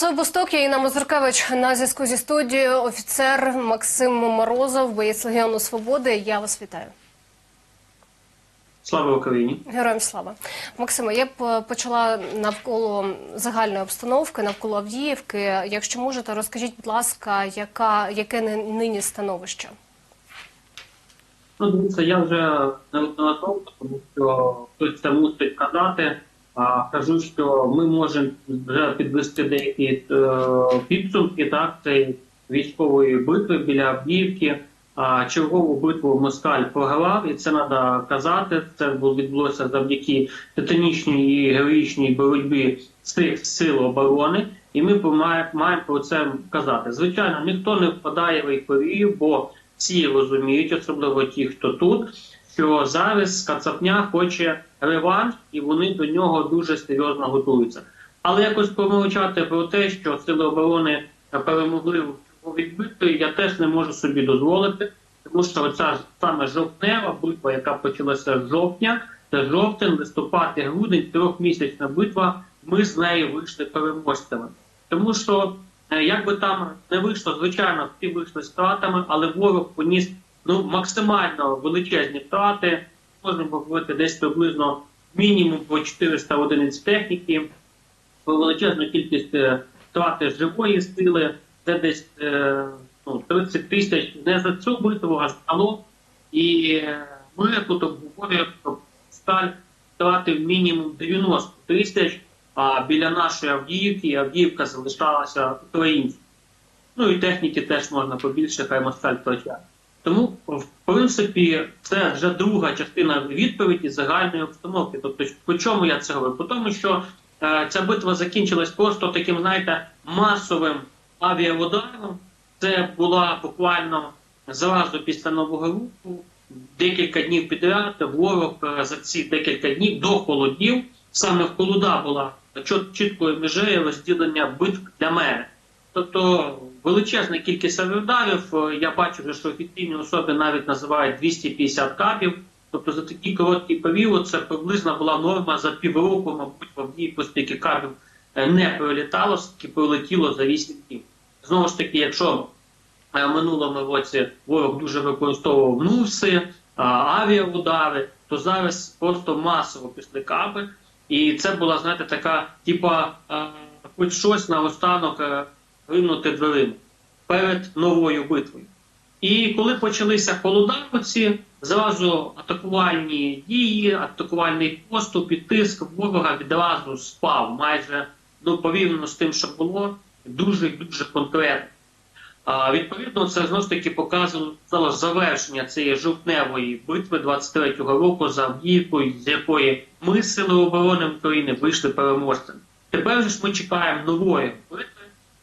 Це Восток, я Інна Мазуркевич на зв'язку зі студією. Офіцер Максим Морозов, боєць Легіону Свободи. Я вас вітаю. Слава Україні! Героям слава. Максиме, я б е, почала навколо загальної обстановки, навколо Авдіївки. Якщо можете, розкажіть, будь ласка, яка, яке ни- нині становище? Ну, дивіться, я вже неодноразово, тому що хтось це мусить казати. Кажу, що ми можемо вже підвести деякі е, підсумки так, цієї військової битви біля Авдіївки. Чергову битву Москаль програв, і це треба казати. Це було- відбулося завдяки титанічній і героїчній боротьбі цих сил оборони. І ми має- маємо про це казати. Звичайно, ніхто не впадає в ейфорію, бо всі розуміють, особливо ті, хто тут, що зараз Кацапня хоче реванш, і вони до нього дуже серйозно готуються. Але якось помовчати про те, що сили оборони перемогли в відбитої, я теж не можу собі дозволити, тому що оця саме жовтнева битва, яка почалася з жовтня, це жовтень, листопад і грудень, трьохмісячна битва. Ми з нею вийшли переможцями. Тому що е, як би там не вийшло, звичайно, всі вийшли з втратами, але ворог поніс ну максимально величезні втрати. Можна говорити десь приблизно мінімум по 400 одиниць техніки, по величезну кількість е, втрати живої сили, це десь е, ну, 30 тисяч не за цю битву, а стало. І е, ми тут обговорюємо, що сталь втратив мінімум 90 тисяч, а біля нашої Авдіївки Авдіївка залишалася українською. Ну і техніки теж можна побільше, хай москаль втрачає. Тому, в принципі, це вже друга частина відповіді загальної обстановки. Тобто, по чому я це говорю? По тому, що е, ця битва закінчилась просто таким, знаєте, масовим авіаударом. Це була буквально зразу після нового року, декілька днів підряд. Ворог е, за ці декілька днів до холодів, саме в холода була чіткою межею розділення битв для мене. Тобто величезна кількість авіаударів. Е, Я бачу, вже, що офіційні особи навіть називають 250 кабів. Тобто за такий короткий період це приблизно була норма за півроку, мабуть, в Авдіївку стільки кабів е, не прилітало, скільки прилетіло за 8 днів. Знову ж таки, якщо е, в минулому році ворог дуже використовував нуси, авіаудари, то зараз просто масово пішли каби. І це була, знаєте, така, типа, хоч щось на останок гримнути дверима перед новою битвою. І коли почалися холодавці, зразу атакувальні дії, атакувальний поступ і тиск ворога відразу спав майже ну, порівняно з тим, що було, дуже дуже конкретно. А, відповідно, це знову ж таки показувало завершення цієї жовтневої битви 23-го року за Авдіївкою, з якої ми, сили оборони України, вийшли переможцями. Тепер ж ми чекаємо нової битви,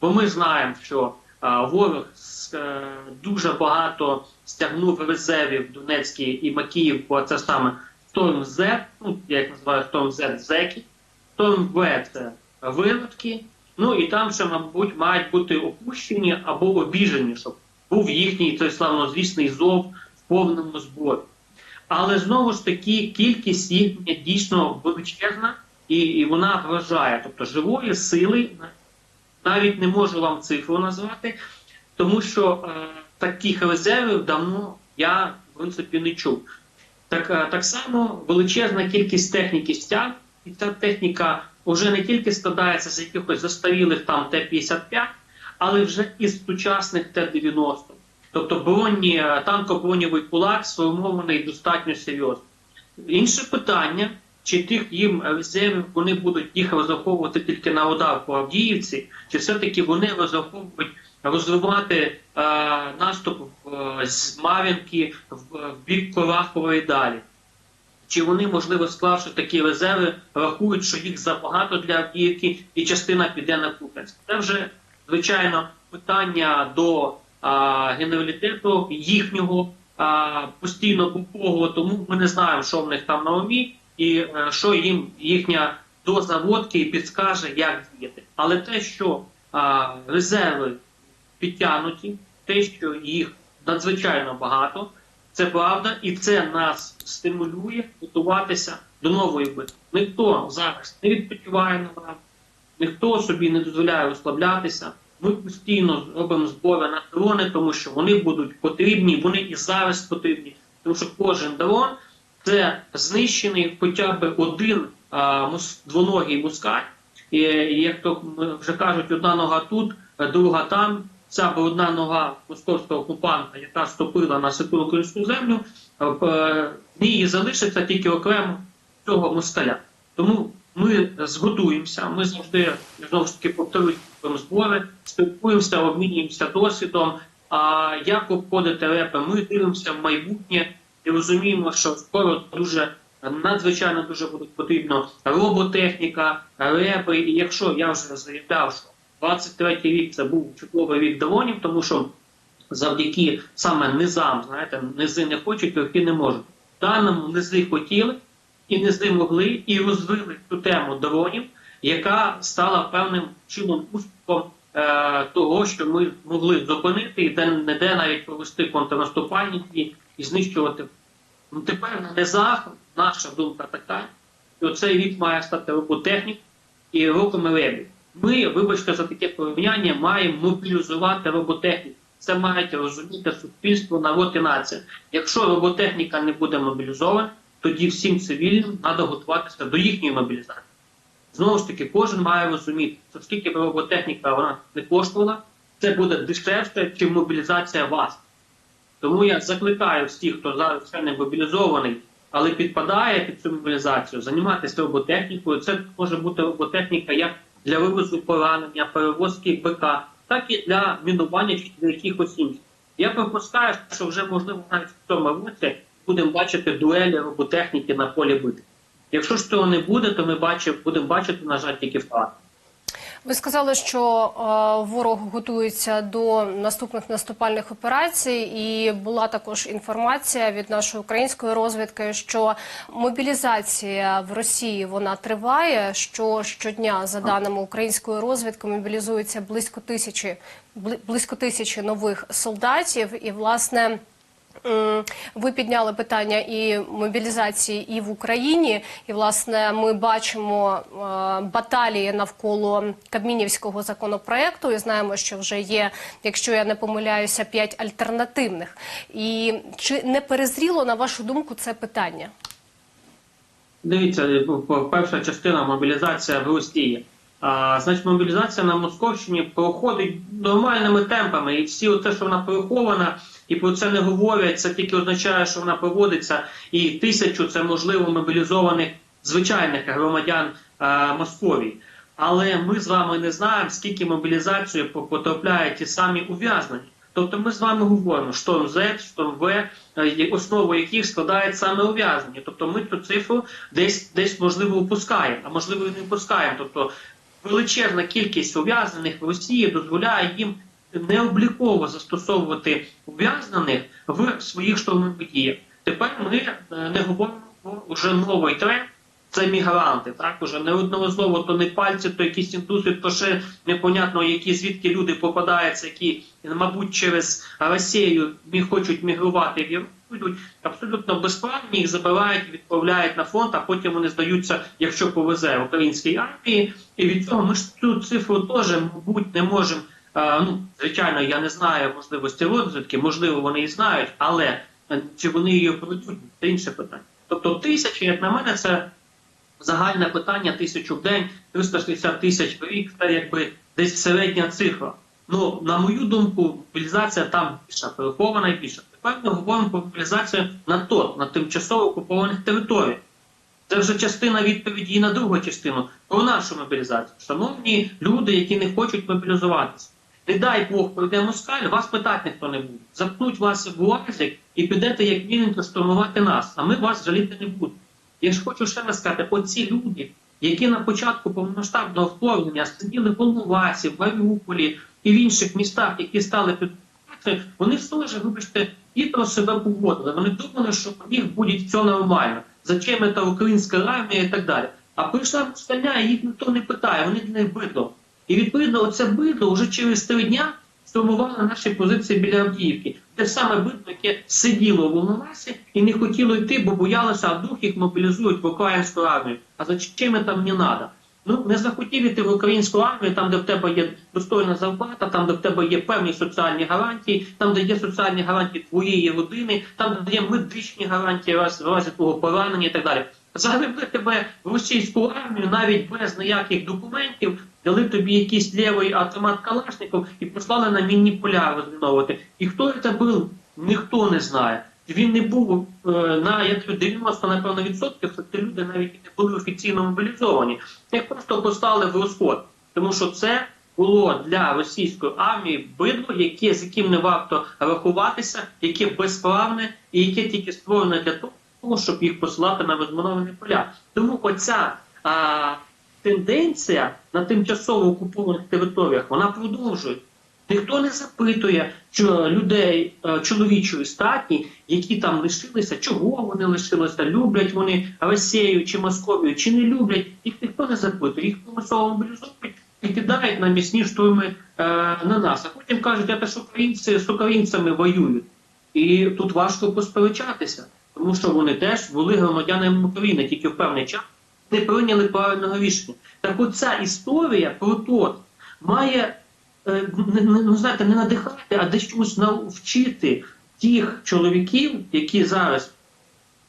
бо ми знаємо, що а, ворог с- е, дуже багато стягнув резервів в Донецькій і Макіївку, а це саме Storm Z, ну я їх називаю Storm Z зеки, Storm V – це виродки. Ну і там ще, мабуть, мають бути опущені або обіжені, щоб був їхній той славнозвісний зов в повному зборі. Але знову ж таки кількість їхня дійсно величезна і, і вона вражає. Тобто живої сили навіть не можу вам цифру назвати, тому що е, таких резервів давно я в принципі не чув. Так, е, так само величезна кількість техніки стяг, і ця техніка вже не тільки складається з якихось застарілих там Т-55, але вже із сучасних Т-90. Тобто броні, е, танкоброньовий кулак сформований достатньо серйозно. Інше питання, чи тих їм резервів вони будуть їх розраховувати тільки на удар по Авдіївці, чи все-таки вони розраховують розвивати е, наступ е, з Мар'їнки в, в бік Корахової далі? Чи вони, можливо, склавши такі резерви, рахують, що їх забагато для Авдіївки і частина піде на Куп'янськ? Це вже, звичайно, питання до а, генералітету їхнього а, постійно купового, тому ми не знаємо, що в них там на умі, і е, що їм їхня доза водки підскаже, як діяти. Але те, що резерви підтягнуті, те, що їх надзвичайно багато, це правда, і це нас стимулює готуватися до нової битви. Ніхто зараз не відпочиває на ніхто собі не дозволяє розслаблятися. Ми постійно робимо збори на дрони, тому що вони будуть потрібні, вони і зараз потрібні, тому що кожен дрон це знищений хоча б один а, мус- двоногий мускаль. І, як то вже кажуть, одна нога тут, друга там. Ця б одна нога московського окупанта, яка ступила на святу українську землю, е, в ній залишиться тільки окремо цього москаля. Тому ми зготуємося, ми завжди знову ж таки повторюємо збори, спілкуємося, обмінюємося досвідом. А як обходити репи? Ми дивимося в майбутнє і розуміємо, що скоро дуже надзвичайно дуже буде потрібно роботехніка, репи. І якщо я вже заявляв, що 23-й рік це був чудовий рік дронів, тому що завдяки саме низам, знаєте, низи не хочуть, верхи не можуть. В даному низи хотіли і низи могли, і розвили цю тему дронів, яка стала певним чином успіхом е, того, що ми могли зупинити і де-не-де навіть провести контрнаступальні дії і знищувати. Ну тепер на низах наша думка така, що цей рік має стати роботехнік і роком ребів. Ми, вибачте за таке порівняння, маємо мобілізувати роботехніку. Це мають розуміти суспільство, народ і нація. Якщо роботехніка не буде мобілізована, тоді всім цивільним треба готуватися до їхньої мобілізації. Знову ж таки, кожен має розуміти, що скільки б роботехніка вона не коштувала, це буде дешевше, чим мобілізація вас. Тому я закликаю всіх, хто зараз ще не мобілізований, але підпадає під цю мобілізацію, займатися роботехнікою. Це може бути роботехніка як для вивозу поранення, перевозки БК, так і для мінування чи для якихось інших. Я припускаю, що вже можливо навіть в цьому році будемо бачити дуелі роботехніки на полі битви. Якщо ж цього не буде, то ми бачимо, будемо бачити, на жаль, тільки втрати. Ви сказали, що е, ворог готується до наступних наступальних операцій, і була також інформація від нашої української розвідки, що мобілізація в Росії вона триває. Що щодня, за даними української розвідки, мобілізується близько тисячі бли- близько тисячі нових солдатів, і власне. М, Ви підняли питання і мобілізації і в Україні, і власне ми бачимо е, баталії навколо Кабмінівського законопроекту. І знаємо, що вже є, якщо я не помиляюся, п'ять альтернативних. І чи не перезріло на вашу думку це питання? Дивіться, перша частина мобілізація в Росії. А, значить, мобілізація на Московщині проходить нормальними темпами, і всі те, що вона прихована, і про це не говорять, це тільки означає, що вона проводиться, і тисячу це можливо мобілізованих звичайних громадян а, Московії. Але ми з вами не знаємо, скільки мобілізацію по- потрапляє ті самі ув'язнені. Тобто ми з вами говоримо шторм Z, шторм В, е, основу яких складають саме ув'язнення. Тобто ми цю цифру десь десь можливо опускаємо, а можливо і не опускаємо. Тобто величезна кількість ув'язнених в Росії дозволяє їм необліково застосовувати ув'язнених в своїх штурмових діях. Тепер ми е, не говоримо про вже новий тренд. Це мігранти, так уже неодноразово то не пальці, то якісь індуси, то ще непонятно, які звідки люди попадаються, які, мабуть, через Росію хочуть мігрувати в Європу, йдуть абсолютно безправні, їх забирають, відправляють на фронт, а потім вони здаються, якщо повезе українській армії. І від цього ми ж цю цифру теж, мабуть, не можемо. Е, Ну, звичайно, я не знаю можливості розвідки, можливо, вони і знають, але е, чи вони її проведуть, це інше питання. Тобто тисячі, як на мене, це загальне питання тисячу в день, 360 тисяч в рік, це якби десь середня цифра. Ну, на мою думку, мобілізація там більша, перехована і більша. Тепер ми говоримо про мобілізацію на ТОТ, на тимчасово окупованих територіях. Це вже частина відповіді на другу частину про нашу мобілізацію. Шановні люди, які не хочуть мобілізуватися. Не дай Бог пройде москаль, вас питати ніхто не буде. Запнуть вас в уазик і підете як вільненько штурмувати нас, а ми вас жаліти не будемо. Я ж хочу ще раз сказати, оці люди, які на початку повномасштабного вторгнення сиділи в Волновасі, в Маріуполі і в інших містах, які стали під вони теж, вибачте, хитро себе поводили. Вони думали, що у них буде все нормально. Зачем це українська армія і так далі. А прийшла москаля, і їх ніхто не питає, вони для них бидло. І відповідно, оце бидло вже через три дня штурмувало наші позиції біля Авдіївки. Те саме бидло, яке сиділо в Волновасі і не хотіло йти, бо боялося, а вдруг їх мобілізують в українську армію. А зачем це там не треба? ну не захотів іти в українську армію, там, де в тебе є достойна зарплата, там, де в тебе є певні соціальні гарантії, там, де є соціальні гарантії твоєї родини, там, де є медичні гарантії в разі- в разі твого поранення і так далі. Загребли тебе в російську армію навіть без ніяких документів, дали тобі якийсь лівий автомат Калашников і послали на мінні поля розміновувати. І хто це був, ніхто не знає. Він не був е, на як 90, напевно, відсотків, що ці люди навіть не були офіційно мобілізовані. Їх просто послали в розход, тому що це було для російської армії бидло, яке з яким не варто рахуватися, яке безправне і яке тільки створене для того, щоб їх посилати на розміновані поля. Тому оця а, тенденція на тимчасово окупованих територіях вона продовжує. Ніхто не запитує що людей е, чоловічої статі, які там лишилися, чого вони лишилися, люблять вони Росію чи Московію, чи не люблять, їх ніхто не запитує, їх примусово мобілізують і кидають на місні штурми е, на нас. А потім кажуть, а те ж українці з українцями воюють. І тут важко посперечатися, тому що вони теж були громадянами України, тільки в певний час не прийняли правильного рішення. Так от ця історія про то має е, ну, знаєте, не надихати, а десь чомусь навчити тих чоловіків, які зараз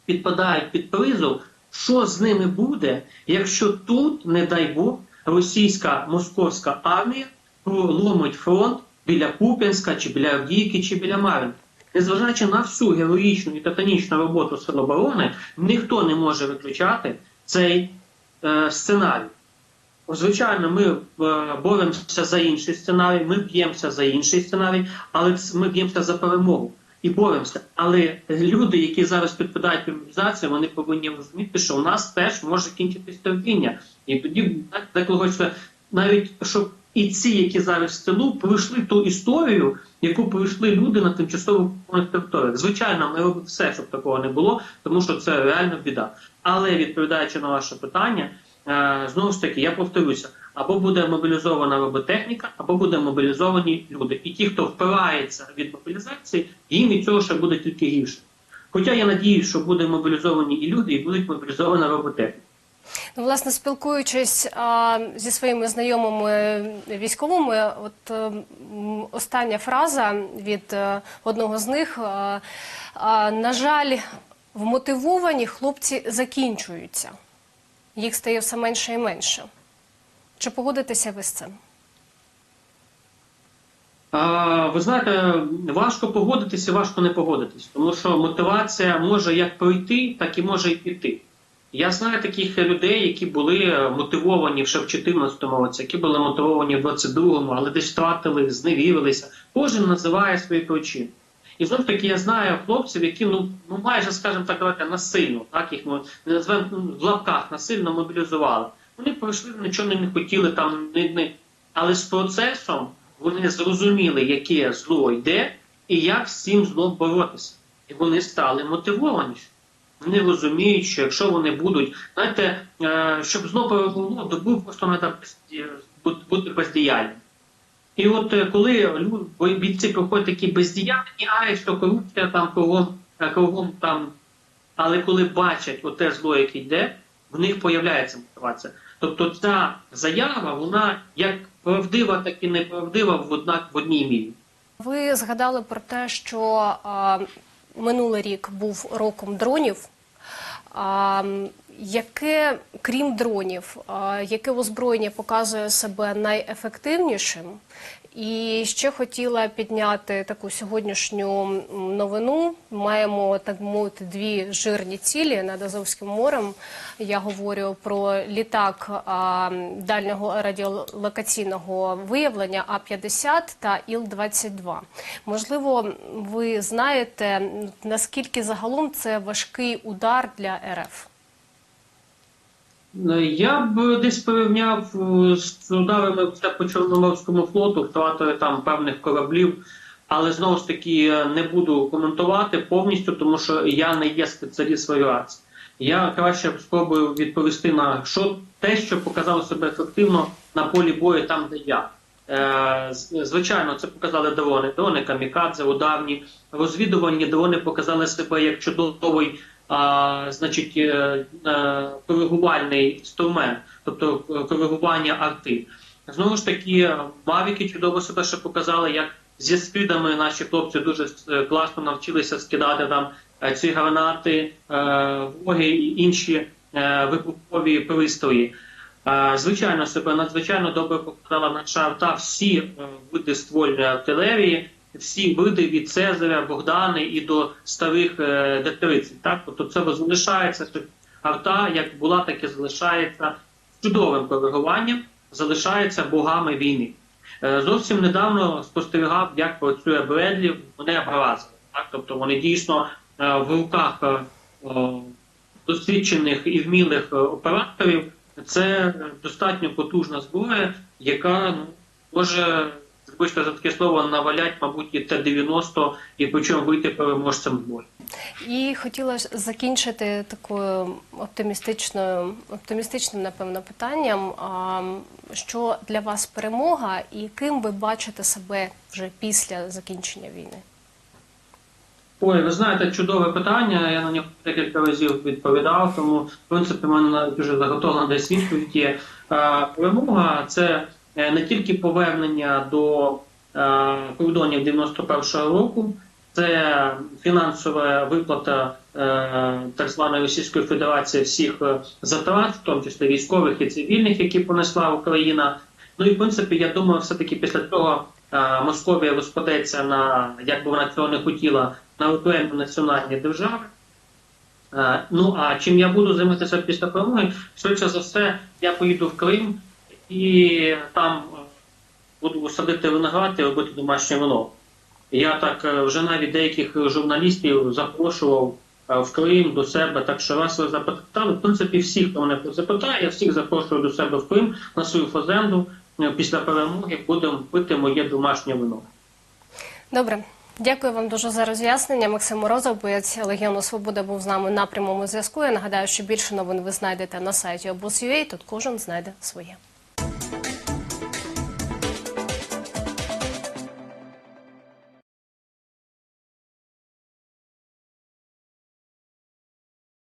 підпадають під призов, що з ними буде, якщо тут, не дай Бог, російська московська армія проломить фронт біля Куп'янська, чи біля Авдіївки, чи біля Мар'їнки. Незважаючи на всю героїчну і титанічну роботу Сил оборони, ніхто не може виключати цей е, сценарій. Звичайно, ми е, боремося за інший сценарій, ми б'ємося за інший сценарій, але ми б'ємося за перемогу і боремося. Але люди, які зараз підпадають під мобілізацію, вони повинні розуміти, що у нас теж може кінчитись терпіння. І тоді так, хочеться навіть щоб і ці, які зараз в тилу, пройшли ту історію, яку пройшли люди на тимчасово територіях. Звичайно, ми робимо все, щоб такого не було, тому що це реально біда. Але відповідаючи на ваше питання, е, знову ж таки, я повторюся: або буде мобілізована роботехніка, або буде мобілізовані люди. І ті, хто впирається від мобілізації, їм від цього ще буде тільки гірше. Хоча я надіюсь, що будуть мобілізовані і люди, і будуть мобілізована роботехніка. Ну, власне, спілкуючись а, зі своїми знайомими військовими, от е, остання фраза від е, одного з них: а, а, на жаль, вмотивовані хлопці закінчуються. Їх стає все менше і менше. Чи погодитеся ви з цим? А, ви знаєте, важко погодитися, важко не погодитись, тому що мотивація може як пройти, так і може і піти. Я знаю таких людей, які були е, мотивовані ще в 2014 році, які були мотивовані в 22-му, але десь втратили, зневірилися. Кожен називає свої причини. І знов таки я знаю хлопців, які ну, ну майже, скажімо так, давайте насильно, так їх ми не назвемо ну, в лапках насильно мобілізували. Вони пройшли, нічого не хотіли там, не, не. але з процесом вони зрозуміли, яке зло йде, і як з цим злом боротися. І вони стали мотивованіші. Вони розуміють, що якщо вони будуть, знаєте, е, щоб зло перемогло, добу просто треба бути бездіяльним. І от е, коли лю- бой- бійці проходять такі бездіяльні, а що корупція там е, кругом там. Але коли бачать оте зло, яке йде, в них появляється мотивація. Тобто ця заява, вона як правдива, так і неправдива в однак в одній мірі. Ви згадали про те, що минулий рік був роком дронів. Яке, крім дронів, яке озброєння показує себе найефективнішим? І ще хотіла підняти таку сьогоднішню новину. Маємо так мовити дві жирні цілі над Азовським морем. Я говорю про літак а, дальнього радіолокаційного виявлення А-50 та Іл-22. Можливо, ви знаєте, наскільки загалом це важкий удар для РФ? Е, Я б десь порівняв е, з ударами по Чорноморському флоту, втратою там певних кораблів, але знову ж таки е, не буду коментувати повністю, тому що я не є спеціаліст в авіації. Я краще спробую відповісти на що те, що показало себе ефективно на полі бою, там де я. Е, Звичайно, це показали дрони. Дрони камікадзе, ударні, розвідувальні дрони показали себе як чудовий значить, е, коригувальний інструмент, тобто е, коригування арти. Знову ж таки, мавіки чудово себе ще показали, як зі скидами наші хлопці дуже е, класно навчилися скидати там ці гранати, воги і інші вибухові пристрої. Звичайно, себе надзвичайно добре показала наша арта всі види ствольної артилерії, всі види від Цезаря, Богдани і до старих е, Д-30. Так, тобто це залишається що арта, як була, так і залишається чудовим коригуванням, залишається богами війни. Е, Зовсім недавно спостерігав, як працює Бредлі, вони образили. Так? Тобто вони дійсно е, в руках е, досвідчених і вмілих е, операторів. Це достатньо потужна зброя, яка ну, може, вибачте за таке слово, навалять, мабуть, і Т-90, і причому вийти переможцем бою. І хотіла ж закінчити такою оптимістичною, оптимістичним, напевно, питанням. Що для вас перемога, і ким ви бачите себе вже після закінчення війни? Ой, ви знаєте, чудове питання. Я на нього декілька разів відповідав, тому в принципі в мене навіть вже заготовлена десь відповідь є. Перемога це не тільки повернення до е, кордонів 91-го року, це фінансова виплата е, так званої Російської Федерації всіх е, затрат, в тому числі військових і цивільних, які понесла Україна. Ну і в принципі, я думаю, все-таки після того е, Московія розпадеться на як би вона цього не хотіла на окремі національні держави. Е, Ну а чим я буду займатися після перемоги? Швидше за все, я поїду в Крим і там е, буду садити виноград і робити домашнє вино. Я так е, вже навіть деяких журналістів запрошував е, в Крим до себе. Так що раз ви запитали, в принципі, всі, хто мене запитає, я всіх запрошую до себе в Крим на свою фазенду. Після перемоги будемо пити моє домашнє вино. Добре. Дякую вам дуже за роз'яснення. Максим Морозов, боєць Легіону Свобода, був з нами на прямому зв'язку. Я нагадаю, що більше новин ви знайдете на сайті обоз.ua. Тут кожен знайде своє.